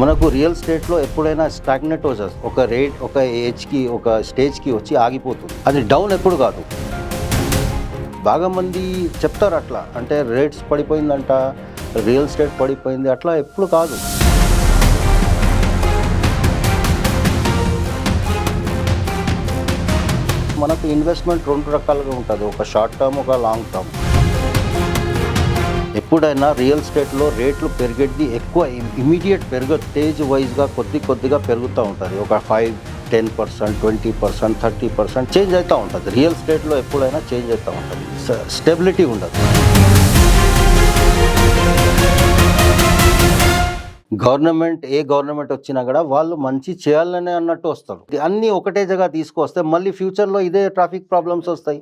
మనకు రియల్ స్టేట్లో ఎప్పుడైనా స్టాగ్నెట్ వచ్చేది ఒక రేట్ ఒక ఏజ్కి ఒక స్టేజ్కి వచ్చి ఆగిపోతుంది. అది డౌన్ ఎప్పుడు కాదు. బాగా మంది చెప్తారు అట్లా. అంటే రేట్స్ పడిపోయిందంట రియల్ స్టేట్ పడిపోయింది అట్లా ఎప్పుడు కాదు. మనకు ఇన్వెస్ట్మెంట్ రెండు రకాలుగా ఉంటుంది. ఒక షార్ట్ టర్మ్ ఒక లాంగ్ టర్మ్ ఎప్పుడైనా రియల్ ఎస్టేట్లో రేట్లు పెరిగేది ఎక్కువ ఇమీడియట్ పెరగదు. స్టేజ్ వైజ్గా కొద్ది కొద్దిగా పెరుగుతూ ఉంటుంది. ఒక five ten percent twenty percent thirty percent change అవుతూ ఉంటుంది. రియల్ స్టేట్లో ఎప్పుడైనా చేంజ్ అవుతూ ఉంటుంది. స్టెబిలిటీ ఉండదు. గవర్నమెంట్ ఏ గవర్నమెంట్ వచ్చినా కూడా వాళ్ళు మంచి చేయాలని అన్నట్టు వస్తారు. అన్నీ ఒకటే జగ తీసుకొస్తే మళ్ళీ ఫ్యూచర్లో ఇదే ట్రాఫిక్ ప్రాబ్లమ్స్ వస్తాయి.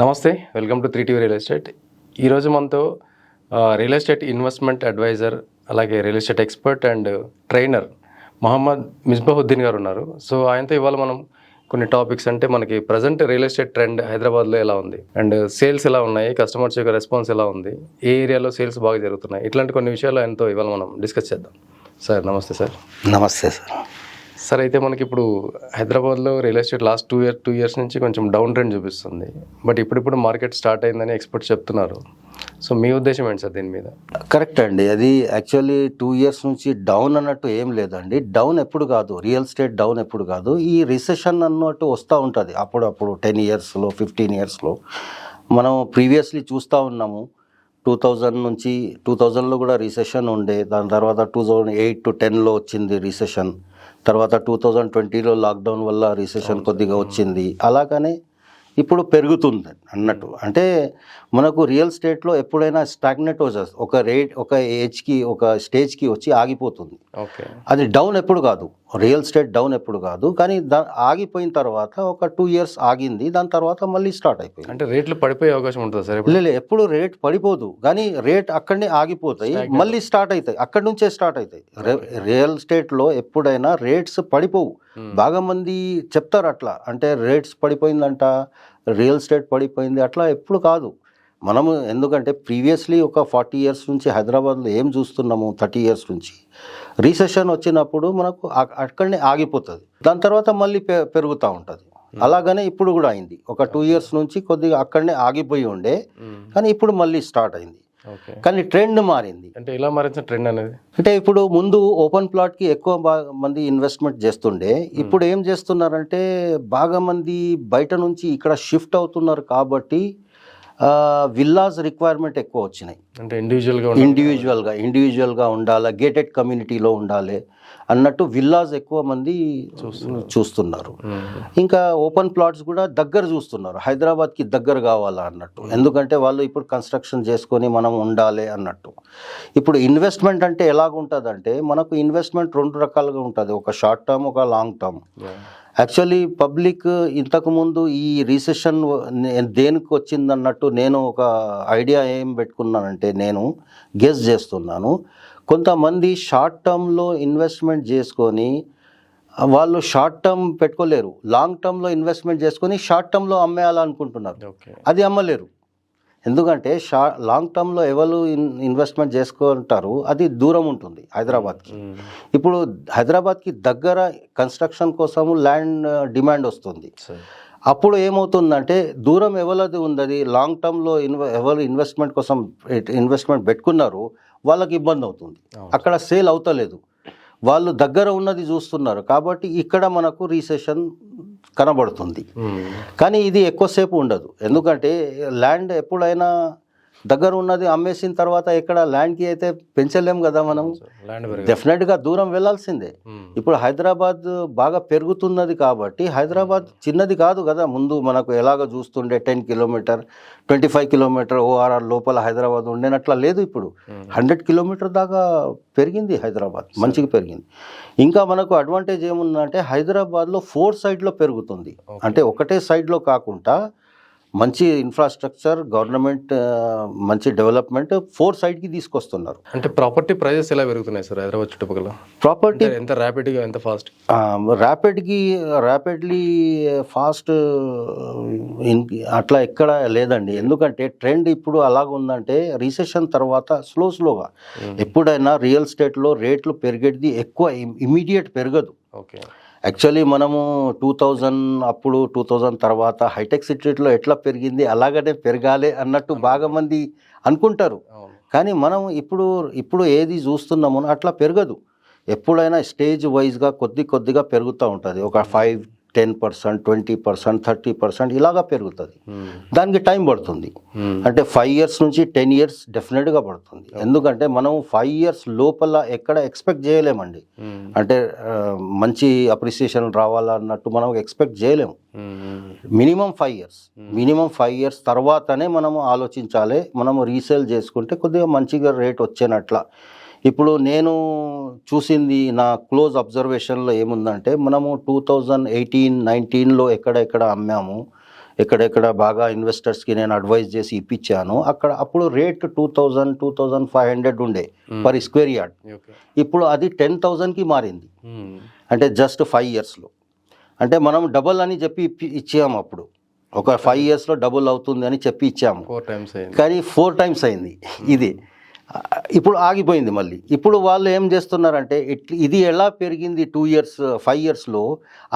నమస్తే welcome to three TV real estate. ఈరోజు మనతో రియల్ ఎస్టేట్ ఇన్వెస్ట్మెంట్ అడ్వైజర్ అలాగే real estate expert and trainer Mohammed Misbahuddin garu ఉన్నారు. సో ఆయనతో ఇవాళ మనం కొన్ని టాపిక్స్ అంటే మనకి ప్రజెంట్ రియల్ ఎస్టేట్ ట్రెండ్ హైదరాబాద్లో ఎలా ఉంది? అండ్ సేల్స్ ఎలా ఉన్నాయి? కస్టమర్స్ యొక్క రెస్పాన్స్ ఎలా ఉంది? ఏ ఏరియాలో సేల్స్ బాగా జరుగుతున్నాయి? ఇట్లాంటి కొన్ని విషయాలు ఆయనతో ఇవాళ మనం డిస్కస్ చేద్దాం. సార్ నమస్తే సార్. నమస్తే సార్. సార్ అయితే మనకి ఇప్పుడు హైదరాబాద్లో real estate last two year two years నుంచి కొంచెం డౌన్ ట్రెండ్ చూపిస్తుంది. బట్ ఇప్పుడిప్పుడు మార్కెట్ స్టార్ట్ అయిందని ఎక్స్పర్ట్స్ చెప్తున్నారు. సో మీ ఉద్దేశం ఏంటి సార్ దీని మీద? కరెక్ట్ అండి. అది యాక్చువల్లీ టూ ఇయర్స్ నుంచి డౌన్ అన్నట్టు ఏం లేదండి. డౌన్ ఎప్పుడు కాదు. రియల్ ఎస్టేట్ డౌన్ ఎప్పుడు కాదు. ఈ రిసెషన్ అన్నట్టు వస్తూ ఉంటుంది. అప్పుడప్పుడు టెన్ ఇయర్స్లో ఫిఫ్టీన్ ఇయర్స్లో మనం ప్రీవియస్లీ చూస్తూ ఉన్నాము. టూ థౌజండ్ నుంచి టూ థౌజండ్లో కూడా రిసెషన్ ఉండే. దాని తర్వాత టూ థౌజండ్ ఎయిట్ టు టెన్లో వచ్చింది రిసెషన్. తర్వాత టూ థౌజండ్ ట్వంటీలో లాక్డౌన్ వల్ల రిసెషన్ కొద్దిగా వచ్చింది. అలాగనే ఇప్పుడు పెరుగుతుంది అన్నట్టు. అంటే మనకు రియల్ స్టేట్లో ఎప్పుడైనా స్టాగ్నెట్ వచ్చేది ఒక రేట్ ఒక ఏజ్కి ఒక స్టేజ్కి వచ్చి ఆగిపోతుంది. ఓకే. అది డౌన్ ఎప్పుడు కాదు. రియల్ స్టేట్ డౌన్ ఎప్పుడు కాదు. కానీ దా ఆగిపోయిన తర్వాత ఒక టూ ఇయర్స్ ఆగింది. దాని తర్వాత మళ్ళీ స్టార్ట్ అయిపోయింది. అంటే రేట్లు పడిపోయే అవకాశం ఉంటుంది సార్ లేదు ఎప్పుడు రేట్ పడిపోదు. కానీ రేట్ అక్కడనే ఆగిపోతాయి. మళ్ళీ స్టార్ట్ అవుతాయి అక్కడి నుంచే స్టార్ట్ అవుతాయి రియల్ స్టేట్లో ఎప్పుడైనా రేట్స్ పడిపోవు. బాగా మంది చెప్తారు అట్లా అంటే రేట్స్ పడిపోయిందంట రియల్ స్టేట్ పడిపోయింది అట్లా ఎప్పుడు కాదు. మనము ఎందుకంటే ప్రీవియస్లీ ఒక ఫార్టీ ఇయర్స్ నుంచి హైదరాబాద్లో ఏం చూస్తున్నాము థర్టీ ఇయర్స్ నుంచి? రీసెషన్ వచ్చినప్పుడు మనకు అక్కడనే ఆగిపోతుంది. దాని తర్వాత మళ్ళీ పె పెరుగుతూ ఉంటుంది. అలాగనే ఇప్పుడు కూడా అయింది. ఒక టూ ఇయర్స్ నుంచి కొద్దిగా అక్కడనే ఆగిపోయి ఉండే. కానీ ఇప్పుడు మళ్ళీ స్టార్ట్ అయింది. కానీ ట్రెండ్ మారింది. అంటే ఇలా మారించిన ట్రెండ్ అనేది? అంటే ఇప్పుడు ముందు ఓపెన్ ప్లాట్కి ఎక్కువ మంది ఇన్వెస్ట్మెంట్ చేస్తుండే. ఇప్పుడు ఏం చేస్తున్నారంటే బాగా మంది బయట నుంచి ఇక్కడ షిఫ్ట్ అవుతున్నారు కాబట్టి విల్లాస్ రిక్వైర్మెంట్ ఎక్కువ వచ్చినాయి. అంటే ఇండివిజువల్గా ఇండివిజువల్గా ఇండివిజువల్గా ఉండాలి గేటెడ్ కమ్యూనిటీలో ఉండాలి అన్నట్టు విల్లాస్ ఎక్కువ మంది చూస్తున్నారు. ఇంకా ఓపెన్ ప్లాట్స్ కూడా దగ్గర చూస్తున్నారు. హైదరాబాద్కి దగ్గర కావాలా అన్నట్టు. ఎందుకంటే వాళ్ళు ఇప్పుడు కన్స్ట్రక్షన్ చేసుకొని మనం ఉండాలి అన్నట్టు. ఇప్పుడు ఇన్వెస్ట్మెంట్ అంటే ఎలాగుంటుందంటే మనకు ఇన్వెస్ట్మెంట్ రెండు రకాలుగా ఉంటుంది. ఒక షార్ట్ టర్మ్ ఒక లాంగ్ టర్మ్ యాక్చువల్లీ పబ్లిక్ ఇంతకుముందు ఈ రీసెషన్ దేనికి వచ్చింది అన్నట్టు నేను ఒక ఐడియా ఏం పెట్టుకున్నానంటే నేను గెస్ చేస్తున్నాను. కొంతమంది షార్ట్ టర్మ్లో ఇన్వెస్ట్మెంట్ చేసుకొని వాళ్ళు షార్ట్ టర్మ్ పెట్టుకోలేరు. లాంగ్ టర్మ్లో ఇన్వెస్ట్మెంట్ చేసుకొని షార్ట్ టర్మ్లో అమ్మేయాలనుకుంటున్నారు. ఓకే అది అమ్మలేరు. ఎందుకంటే షా లాంగ్ టర్మ్లో ఎవరు ఇన్ ఇన్వెస్ట్మెంట్ చేసుకుంటారు అది దూరం ఉంటుంది హైదరాబాద్కి. ఇప్పుడు హైదరాబాద్కి దగ్గర కన్స్ట్రక్షన్ కోసము ల్యాండ్ డిమాండ్ వస్తుంది. అప్పుడు ఏమవుతుందంటే దూరం ఎవరిది ఉంది లాంగ్ టర్మ్లో ఇన్వ ఎవరు ఇన్వెస్ట్మెంట్ కోసం ఇన్వెస్ట్మెంట్ పెట్టుకున్నారు వాళ్ళకి ఇబ్బంది అవుతుంది. అక్కడ సేల్ అవుతలేదు. వాళ్ళు దగ్గర ఉన్నది చూస్తున్నారు కాబట్టి ఇక్కడ మనకు రీసెషన్ కనబడుతుంది. కానీ ఇది ఎక్కువసేపు ఉండదు. ఎందుకంటే ల్యాండ్ ఎప్పుడైనా దగ్గర ఉన్నది అమ్మేసిన తర్వాత ఇక్కడ ల్యాండ్కి అయితే పెంచలేం కదా మనం? డెఫినెట్గా దూరం వెళ్ళాల్సిందే. ఇప్పుడు హైదరాబాద్ బాగా పెరుగుతున్నది కాబట్టి హైదరాబాద్ చిన్నది కాదు కదా. ముందు మనకు ఎలాగ చూస్తుండే ten kilometer twenty five kilometer ORR లోపల హైదరాబాద్ ఉండేనట్లా లేదు ఇప్పుడు. హండ్రెడ్ కిలోమీటర్ దాకా పెరిగింది హైదరాబాద్ మంచిగా పెరిగింది. ఇంకా మనకు అడ్వాంటేజ్ ఏముందంటే హైదరాబాద్లో ఫోర్ సైడ్లో పెరుగుతుంది. అంటే ఒకటే సైడ్లో కాకుండా మంచి ఇన్ఫ్రాస్ట్రక్చర్ గవర్నమెంట్ మంచి డెవలప్మెంట్ ఫోర్ సైడ్కి తీసుకొస్తున్నారు. అంటే ప్రాపర్టీ ప్రైజెస్ ఎలా పెరుగుతున్నాయి సార్ హైదరాబాద్ చుట్టుపక్కల? ప్రాపర్టీ ఎంత ర్యాపిడ్గా ఎంత ఫాస్ట్ ర్యాపిడ్కి ర్యాపిడ్లీ ఫాస్ట్ అట్లా ఎక్కడ లేదండి. ఎందుకంటే ట్రెండ్ ఇప్పుడు అలాగ ఉందంటే రీసెషన్ తర్వాత స్లో స్లోగా ఎప్పుడైనా రియల్ ఎస్టేట్లో రేట్లు పెరిగేది ఎక్కువ ఇమీడియట్ పెరగదు. ఓకే యాక్చువల్లీ మనము టూ థౌజండ్ అప్పుడు టూ థౌజండ్ తర్వాత హైటెక్ సిటీలో ఎట్లా పెరిగింది అలాగనే పెరగాలి అన్నట్టు బాగా మంది అనుకుంటారు. కానీ మనం ఇప్పుడు ఇప్పుడు ఏది చూస్తున్నామో అట్లా పెరగదు. ఎప్పుడైనా స్టేజ్ వైజ్గా కొద్ది కొద్దిగా పెరుగుతూ ఉంటుంది. ఒక five ten percent twenty percent thirty percent ఇలాగా పెరుగుతుంది. Hmm. దానికి టైం పడుతుంది. Hmm. అంటే ఫైవ్ ఇయర్స్ నుంచి టెన్ ఇయర్స్ డెఫినెట్గా పడుతుంది. ఎందుకంటే మనం ఫైవ్ ఇయర్స్ లోపల ఎక్కడ ఎక్స్పెక్ట్ చేయలేమండి. Hmm. అంటే మంచి అప్రిసియేషన్ రావాలన్నట్టు మనం ఎక్స్పెక్ట్ చేయలేము. Minimum five years minimum five years తర్వాతనే మనము ఆలోచించాలి మనము రీసేల్ చేసుకుంటే కొద్దిగా మంచిగా రేట్ వచ్చేనట్ల. ఇప్పుడు నేను చూసింది నా క్లోజ్ అబ్జర్వేషన్లో ఏముందంటే మనము టూ థౌజండ్ ఎయిటీన్ నైన్టీన్లో ఎక్కడెక్కడ అమ్మాము ఎక్కడెక్కడ బాగా ఇన్వెస్టర్స్కి నేను అడ్వైజ్ చేసి ఇప్పించాను అక్కడ అప్పుడు rate two thousand two thousand five hundred ఉండే పర్ స్క్వేర్ యార్డ్. ఇప్పుడు అది టెన్ థౌజండ్కి మారింది. Hmm. అంటే జస్ట్ ఫైవ్ ఇయర్స్లో. అంటే మనం డబల్ అని చెప్పి ఇప్పి- ఇచ్చాము అప్పుడు. ఒక ఫైవ్ ఇయర్స్లో డబుల్ అవుతుంది అని చెప్పి ఇచ్చాము. ఫోర్ టైమ్స్ కానీ ఫోర్ టైమ్స్ అయింది. ఇది. ఇప్పుడు ఆగిపోయింది మళ్ళీ. ఇప్పుడు వాళ్ళు ఏం చేస్తున్నారంటే ఇట్ ఇది ఎలా పెరిగింది టూ ఇయర్స్ ఫైవ్ ఇయర్స్లో?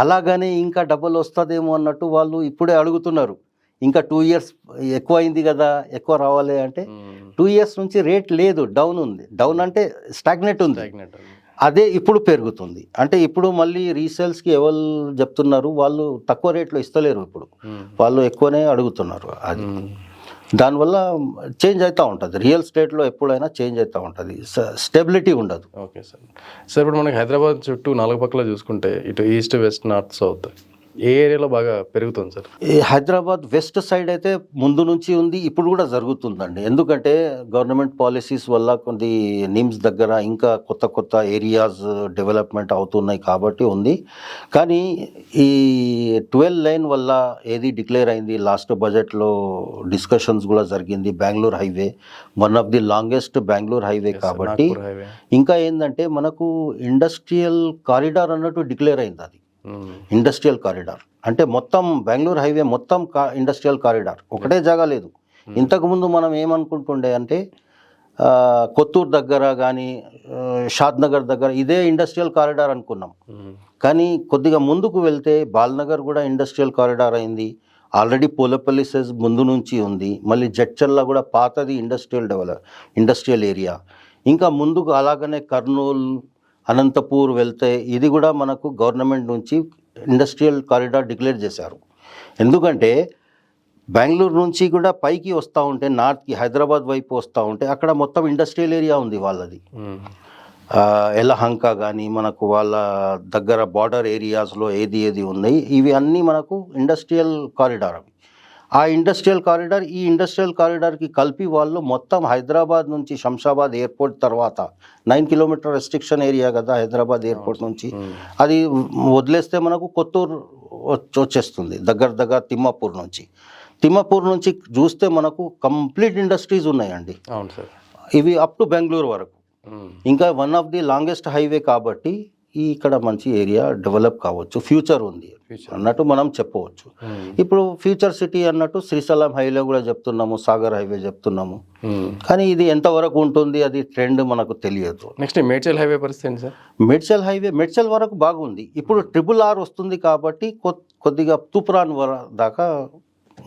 అలాగనే ఇంకా డబుల్ వస్తుందేమో అన్నట్టు వాళ్ళు ఇప్పుడే అడుగుతున్నారు. ఇంకా టూ ఇయర్స్ ఎక్కువ అయింది కదా ఎక్కువ రావాలి అంటే. టూ ఇయర్స్ నుంచి రేట్ లేదు డౌన్ ఉంది. డౌన్ అంటే స్టాగ్నెట్ ఉంది. అదే ఇప్పుడు పెరుగుతుంది. అంటే ఇప్పుడు మళ్ళీ రీసేల్స్కి ఎవరు చెప్తున్నారు వాళ్ళు తక్కువ రేట్లో ఇస్తలేరు ఇప్పుడు. వాళ్ళు ఎక్కువనే అడుగుతున్నారు అది. దానివల్ల చేంజ్ అవుతూ ఉంటుంది. రియల్ స్టేట్లో ఎప్పుడైనా చేంజ్ అవుతూ ఉంటుంది. స్టెబిలిటీ ఉండదు. Okay sir. సార్ ఇప్పుడు మనకి హైదరాబాద్ చుట్టూ నాలుగు పక్కల చూసుకుంటే ఇటు ఈస్ట్ వెస్ట్ నార్త్ సౌత్ ఏ ఏరియాలో బాగా పెరుగుతుంది సార్? ఈ హైదరాబాద్ వెస్ట్ సైడ్ అయితే ముందు నుంచి ఉంది ఇప్పుడు కూడా జరుగుతుందండి. ఎందుకంటే గవర్నమెంట్ పాలసీస్ వల్ల కొన్ని నిమ్స్ దగ్గర ఇంకా కొత్త కొత్త ఏరియాస్ డెవలప్మెంట్ అవుతున్నాయి కాబట్టి ఉంది. కానీ ఈ ట్వెల్వ్ లైన్ వల్ల ఏది డిక్లేర్ అయింది లాస్ట్ బడ్జెట్లో డిస్కషన్స్ కూడా జరిగింది Bengaluru highway. One of the longest Bengaluru highway కాబట్టి ఇంకా ఏంటంటే మనకు ఇండస్ట్రియల్ కారిడార్ అన్నట్టు డిక్లేర్ అయింది అది. Industrial corridor. అంటే మొత్తం బెంగళూరు హైవే మొత్తం కా ఇండస్ట్రియల్ కారిడార్. ఒకటే జాగా లేదు. ఇంతకుముందు మనం ఏమనుకుంటుండే అంటే కొత్తూరు దగ్గర కానీ షాద్ నగర్ దగ్గర ఇదే ఇండస్ట్రియల్ కారిడార్ అనుకున్నాం. కానీ కొద్దిగా ముందుకు వెళ్తే బాల్నగర్ కూడా ఇండస్ట్రియల్ కారిడార్ అయింది. ఆల్రెడీ పోలపల్లి సెజ్ ముందు నుంచి ఉంది. మళ్ళీ జడ్చర్ల కూడా పాతది ఇండస్ట్రియల్ డెవలప్ ఇండస్ట్రియల్ ఏరియా. ఇంకా ముందుకు అలాగనే కర్నూలు అనంతపూర్ వెళ్తే ఇది కూడా మనకు గవర్నమెంట్ నుంచి ఇండస్ట్రియల్ కారిడార్ డిక్లేర్ చేశారు. ఎందుకంటే బెంగళూరు నుంచి కూడా పైకి వస్తూ ఉంటే నార్త్కి హైదరాబాద్ వైపు వస్తూ ఉంటే అక్కడ మొత్తం ఇండస్ట్రియల్ ఏరియా ఉంది వాళ్ళది. ఎలహంక కానీ మనకు వాళ్ళ దగ్గర బార్డర్ ఏరియాస్లో ఏది ఏది ఉన్నాయి ఇవి అన్నీ మనకు ఇండస్ట్రియల్ కారిడార్ అవి. ఆ ఇండస్ట్రియల్ కారిడార్ ఈ ఇండస్ట్రియల్ కారిడార్కి కలిపి వాళ్ళు మొత్తం హైదరాబాద్ నుంచి శంషాబాద్ ఎయిర్పోర్ట్ తర్వాత నైన్ కిలోమీటర్ రెస్ట్రిక్షన్ ఏరియా కదా హైదరాబాద్ ఎయిర్పోర్ట్ నుంచి. అది వదిలేస్తే మనకు కొత్తూరు వచ్చి- వచ్చేస్తుంది దగ్గర దగ్గర తిమ్మాపూర్ నుంచి. తిమ్మాపూర్ నుంచి చూస్తే మనకు కంప్లీట్ ఇండస్ట్రీస్ ఉన్నాయండి. అవును సార్. ఇవి అప్ టు బెంగళూరు వరకు. ఇంకా one of the longest highway కాబట్టి ఈ ఇక్కడ మంచి ఏరియా డెవలప్ కావచ్చు ఫ్యూచర్ ఉంది. అన్నట్టు మనం చెప్పవచ్చు. ఇప్పుడు ఫ్యూచర్ సిటీ అన్నట్టు శ్రీశైలం హైవే కూడా చెప్తున్నాము సాగర్ హైవే చెప్తున్నాము. కానీ ఇది ఎంతవరకు ఉంటుంది అది ట్రెండ్ మనకు తెలియదు. నెక్స్ట్ మేడ్చల్ హైవే పరిస్థితి సార్? మెడ్చల్ హైవే మెడ్చల్ వరకు బాగుంది. ఇప్పుడు ట్రిపుల్ ఆర్ వస్తుంది కాబట్టి కొద్దిగా తూప్రాన్ వర దాకా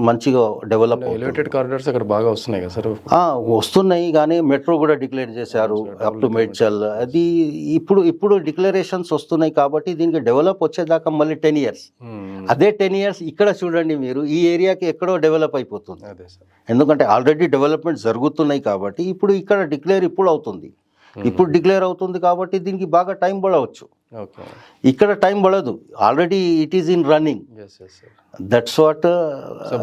మంచిగా డెవలప్ ఎలివేటెడ్ కారిడార్స్ అక్కడ బాగా వస్తున్నాయి కదా సార్? వస్తున్నాయి కానీ మెట్రో కూడా డిక్లేర్ చేశారు అప్ టు మెడ్చల్ అది ఇప్పుడు ఇప్పుడు డిక్లరేషన్స్ వస్తున్నాయి కాబట్టి దీనికి డెవలప్ వచ్చేదాకా మళ్ళీ టెన్ ఇయర్స్ అదే టెన్ ఇయర్స్ ఇక్కడ చూడండి మీరు ఈ ఏరియాకి ఎక్కడో డెవలప్ అయిపోతుంది. ఎందుకంటే ఆల్రెడీ డెవలప్మెంట్ జరుగుతున్నాయి కాబట్టి ఇప్పుడు ఇక్కడ డిక్లేర్ ఇప్పుడు అవుతుంది. ఇప్పుడు డిక్లేర్ అవుతుంది కాబట్టి దీనికి బాగా టైం పడవచ్చు. ఇక్కడ టైం పడదు. Already it is in running that's what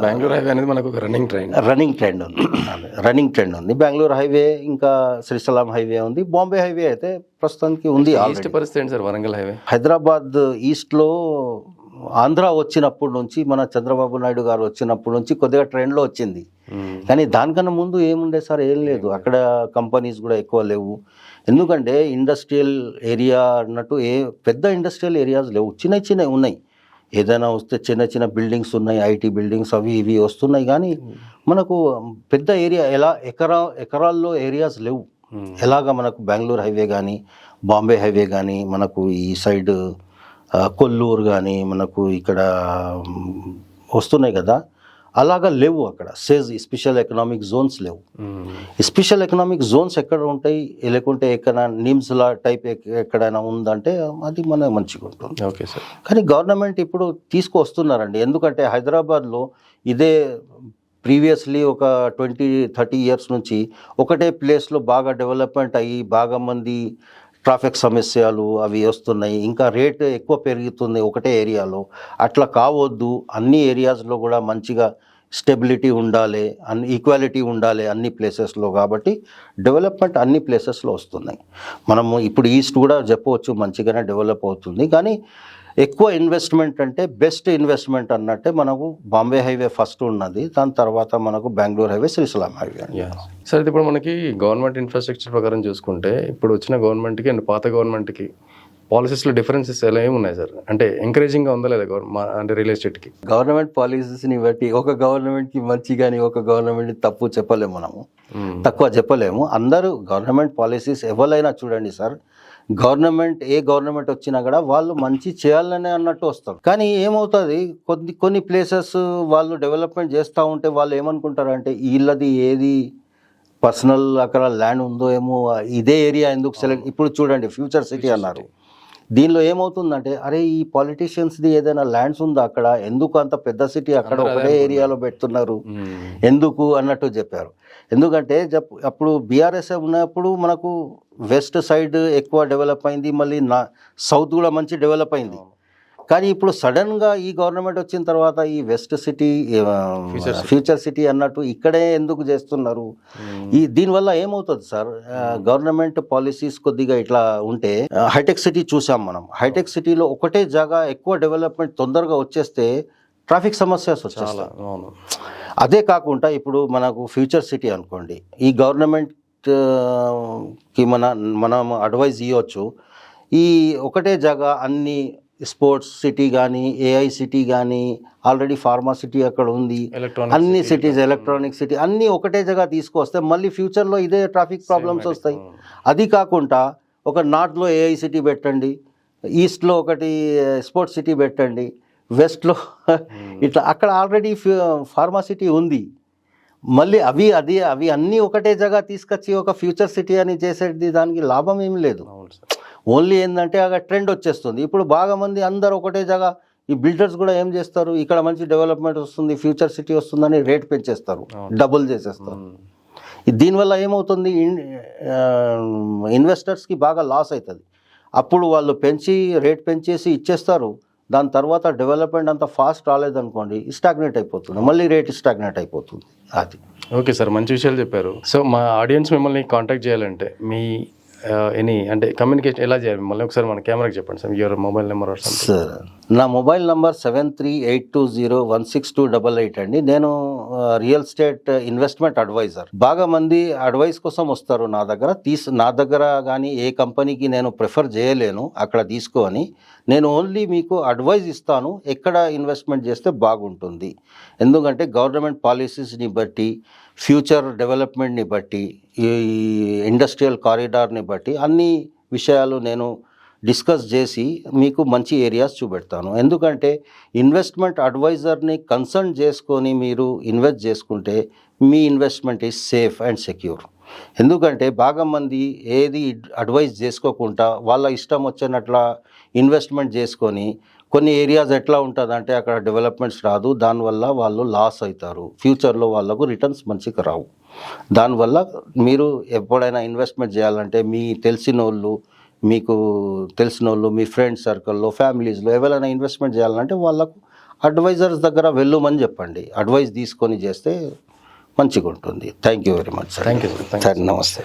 Bengaluru highway అనేది మనకు రన్నింగ్ ట్రైన్ రన్నింగ్ ట్రెండ్ ఉంది. రన్నింగ్ ట్రెండ్ ఉంది. బెంగళూరు హైవే ఇంకా శ్రీశైలం హైవే ఉంది. బాంబే హైవే అయితే ప్రస్తుతానికి ఉంది ఈస్ట్ పరిస్థితి సార్ వరంగల్ హైవే హైదరాబాద్ ఈస్ట్లో ఆంధ్ర వచ్చినప్పటి నుంచి మన చంద్రబాబు నాయుడు గారు వచ్చినప్పటి నుంచి కొద్దిగా ట్రెండ్లో వచ్చింది. మ్మ్. కానీ దానికన్నా ముందు ఏముండే సార్ ఏం లేదు. అక్కడ కంపెనీస్ కూడా ఎక్కువ లేవు. ఎందుకంటే ఇండస్ట్రియల్ ఏరియా అన్నట్టు ఏ పెద్ద ఇండస్ట్రియల్ ఏరియాస్ లేవు. చిన్న చిన్నవి ఉన్నాయి. ఏదైనా వస్తే చిన్న చిన్న బిల్డింగ్స్ ఉన్నాయి ఐటీ బిల్డింగ్స్ అవి ఇవి వస్తున్నాయి కానీ మనకు పెద్ద ఏరియా ఎలా ఎకరా ఎకరాల్లో ఏరియాస్ లేవు. మ్మ్. ఎలాగ మనకు బెంగళూరు హైవే కానీ బాంబే హైవే కానీ మనకు ఈ సైడ్ కొల్లూరు కానీ మనకు ఇక్కడ వస్తున్నాయి కదా. అలాగా లేవు అక్కడ. సేజ్ స్పెషల్ ఎకనామిక్ జోన్స్ లేవు. స్పెషల్ ఎకనామిక్ జోన్స్ ఎక్కడ ఉంటాయి? లేకుంటే ఎక్కడ నిమ్స్లా టైప్ ఎక్- ఎక్కడైనా ఉందంటే అది మన మంచిగా ఉంటుంది. ఓకే సార్ కానీ గవర్నమెంట్ ఇప్పుడు తీసుకొస్తున్నారండి. ఎందుకంటే హైదరాబాద్లో ఇదే ప్రీవియస్లీ ఒక ట్వంటీ థర్టీ ఇయర్స్ నుంచి ఒకటే ప్లేస్లో బాగా డెవలప్మెంట్ అయ్యి బాగా మంది ట్రాఫిక్ సమస్యలు అవి వస్తున్నాయి. ఇంకా రేట్ ఎక్కువ పెరుగుతుంది ఒకటే ఏరియాలో. అట్లా కావద్దు. అన్ని ఏరియాస్లో కూడా మంచిగా స్టెబిలిటీ ఉండాలి. అన్ని ఈక్వాలిటీ ఉండాలి అన్ని ప్లేసెస్లో కాబట్టి డెవలప్మెంట్ అన్ని ప్లేసెస్లో వస్తున్నాయి. మనము ఇప్పుడు ఈస్ట్ కూడా చెప్పవచ్చు మంచిగానే డెవలప్ అవుతుంది. కానీ ఎక్కువ ఇన్వెస్ట్మెంట్ అంటే బెస్ట్ ఇన్వెస్ట్మెంట్ అన్నట్టే మనకు బాంబే హైవే ఫస్ట్ ఉన్నది దాని తర్వాత మనకు Bengaluru highway Srisailam highway sir ఇప్పుడు మనకి గవర్నమెంట్ ఇన్ఫ్రాస్ట్రక్చర్ ప్రకారం చూసుకుంటే ఇప్పుడు వచ్చిన గవర్నమెంట్కి అండ్ పాత గవర్నమెంట్కి పాలసీస్లో డిఫరెన్సెస్ ఎలా ఏమి ఉన్నాయి సార్ అంటే ఎంకరేజింగ్గా ఉందా లేదా అంటే రియల్ ఎస్టేట్కి గవర్నమెంట్ పాలసీస్ని బట్టి ఒక గవర్నమెంట్కి మంచి కానీ ఒక గవర్నమెంట్ తప్పు చెప్పలేము మనము. తక్కువ చెప్పలేము. అందరూ గవర్నమెంట్ పాలసీస్ ఎవరైనా చూడండి సార్ గవర్నమెంట్ ఏ గవర్నమెంట్ వచ్చినా కూడా వాళ్ళు మంచి చేయాలనే అన్నట్టు వస్తారు. కానీ ఏమవుతుంది? కొన్ని కొన్ని ప్లేసెస్ వాళ్ళు డెవలప్మెంట్ చేస్తూ ఉంటే వాళ్ళు ఏమనుకుంటారంటే వీళ్ళది ఏది? పర్సనల్ అక్కడ ల్యాండ్ ఉందో ఏమో ఇదే ఏరియా ఎందుకు సెలెక్ట్ ఇప్పుడు చూడండి ఫ్యూచర్ సిటీ అన్నారు. దీనిలో ఏమవుతుందంటే అరే ఈ పాలిటీషియన్స్ది ఏదైనా ల్యాండ్స్ ఉందా అక్కడ? ఎందుకు అంత పెద్ద సిటీ అక్కడ ఒకటే ఏరియాలో పెడుతున్నారు? ఎందుకు? అన్నట్టు చెప్పారు. ఎందుకంటే అప్పుడు బీఆర్ఎస్ ఉన్నప్పుడు మనకు వెస్ట్ సైడ్ ఎక్కువ డెవలప్ అయింది మళ్ళీ నా సౌత్ కూడా మంచి డెవలప్ అయింది. కానీ ఇప్పుడు సడన్గా ఈ గవర్నమెంట్ వచ్చిన తర్వాత ఈ వెస్ట్ సిటీ ఫ్యూచర్ సిటీ. అన్నట్టు ఇక్కడే ఎందుకు చేస్తున్నారు? ఈ దీనివల్ల ఏమవుతుంది సార్? గవర్నమెంట్ పాలసీస్ కొద్దిగా ఇట్లా ఉంటే హైటెక్ సిటీ చూసాం మనం. హైటెక్ సిటీలో ఒకటే జాగా ఎక్కువ డెవలప్మెంట్ తొందరగా వచ్చేస్తే ట్రాఫిక్ సమస్యస్ వచ్చేస్తాయి. అదే కాకుండా ఇప్పుడు మనకు ఫ్యూచర్ సిటీ అనుకోండి ఈ గవర్నమెంట్ ఆ, కి మన మనం అడ్వైజ్ ఇవ్వచ్చు ఈ ఒకటే జాగా అన్ని స్పోర్ట్స్ సిటీ కానీ ఏఐ సిటీ కానీ ఆల్రెడీ ఫార్మా సిటీ అక్కడ ఉంది. అన్ని సిటీస్ ఎలక్ట్రానిక్ సిటీ అన్నీ ఒకటే జగ తీసుకొస్తే మళ్ళీ ఫ్యూచర్లో ఇదే ట్రాఫిక్ ప్రాబ్లమ్స్ వస్తాయి. అది కాకుండా ఒక నార్త్లో ఏఐ సిటీ పెట్టండి ఈస్ట్లో ఒకటి స్పోర్ట్స్ సిటీ పెట్టండి వెస్ట్లో. ఇట్లా అక్కడ ఆల్రెడీ ఫార్మా సిటీ ఉంది. మళ్ళీ అవి అది అవి అన్నీ ఒకటే జగ తీసుకొచ్చి ఒక ఫ్యూచర్ సిటీ అని చేసేది దానికి లాభం ఏమి లేదు. ఓన్లీ ఏంటంటే అక్కడ ట్రెండ్ వచ్చేస్తుంది. ఇప్పుడు బాగా మంది అందరు ఒకటే జగ ఈ బిల్డర్స్ కూడా ఏం చేస్తారు? ఇక్కడ మంచి డెవలప్మెంట్ వస్తుంది ఫ్యూచర్ సిటీ వస్తుందని రేట్ పెంచేస్తారు. డబుల్ చేసేస్తారు. దీనివల్ల ఏమవుతుంది? ఇన్వెస్టర్స్కి బాగా లాస్ అవుతుంది అప్పుడు వాళ్ళు పెంచి రేట్ పెంచేసి ఇచ్చేస్తారు. దాని తర్వాత డెవలప్మెంట్ అంత ఫాస్ట్ రాలేదనుకోండి స్టాగ్నేట్ అయిపోతుంది. మళ్ళీ రేట్ స్టాగ్నేట్ అయిపోతుంది. అది. ఓకే సార్ మంచి విషయాలు చెప్పారు. సో మా ఆడియన్స్ మిమ్మల్ని కాంటాక్ట్ చేయాలంటే మీ ఎనీ అంటే కమ్యూనికేషన్ ఎలా చేయాలి? మళ్ళీ ఒకసారి మన కెమెరాకి చెప్పండి sir your mobile number sir నా mobile number seven three eight two zero one six two double eight అండి. నేను రియల్ ఎస్టేట్ ఇన్వెస్ట్మెంట్ అడ్వైజర్. బాగా మంది అడ్వైస్ కోసం వస్తారు నా దగ్గర. తీసు నా దగ్గర కానీ ఏ కంపెనీకి నేను ప్రిఫర్ చేయలేను. అక్కడ తీసుకొని నేను ఓన్లీ మీకు అడ్వైజ్ ఇస్తాను. ఎక్కడ ఇన్వెస్ట్మెంట్ చేస్తే బాగుంటుంది. ఎందుకంటే గవర్నమెంట్ పాలసీస్ని బట్టి ఫ్యూచర్ డెవలప్మెంట్ని బట్టి ఈ ఇండస్ట్రియల్ కారిడార్ని బట్టి అన్ని విషయాలు నేను డిస్కస్ చేసి మీకు మంచి ఏరియాస్ చూపెడతాను. ఎందుకంటే ఇన్వెస్ట్మెంట్ అడ్వైజర్ని కన్సల్ట్ చేసుకొని మీరు ఇన్వెస్ట్ చేసుకుంటే మీ investment is safe and secure ఎందుకంటే బాగా మంది ఏది అడ్వైజ్ చేసుకోకుండా వాళ్ళ ఇష్టం వచ్చినట్ల ఇన్వెస్ట్మెంట్ చేసుకొని కొన్ని ఏరియాస్ ఎట్లా ఉంటుందంటే అక్కడ డెవలప్మెంట్స్ రాదు దానివల్ల వాళ్ళు లాస్ అవుతారు ఫ్యూచర్లో వాళ్ళకు రిటర్న్స్ మంచిగా రావు. దానివల్ల మీరు ఎప్పుడైనా ఇన్వెస్ట్మెంట్ చేయాలంటే మీ తెలిసిన వాళ్ళు మీకు తెలిసిన వాళ్ళు మీ ఫ్రెండ్స్ సర్కిల్లో ఫ్యామిలీస్లో ఎవరైనా ఇన్వెస్ట్మెంట్ చేయాలంటే వాళ్ళకు అడ్వైజర్స్ దగ్గర వెళ్ళమని చెప్పండి. అడ్వైస్ తీసుకొని చేస్తే మంచిగా ఉంటుంది thank you very much sir thank you sir నమస్తే.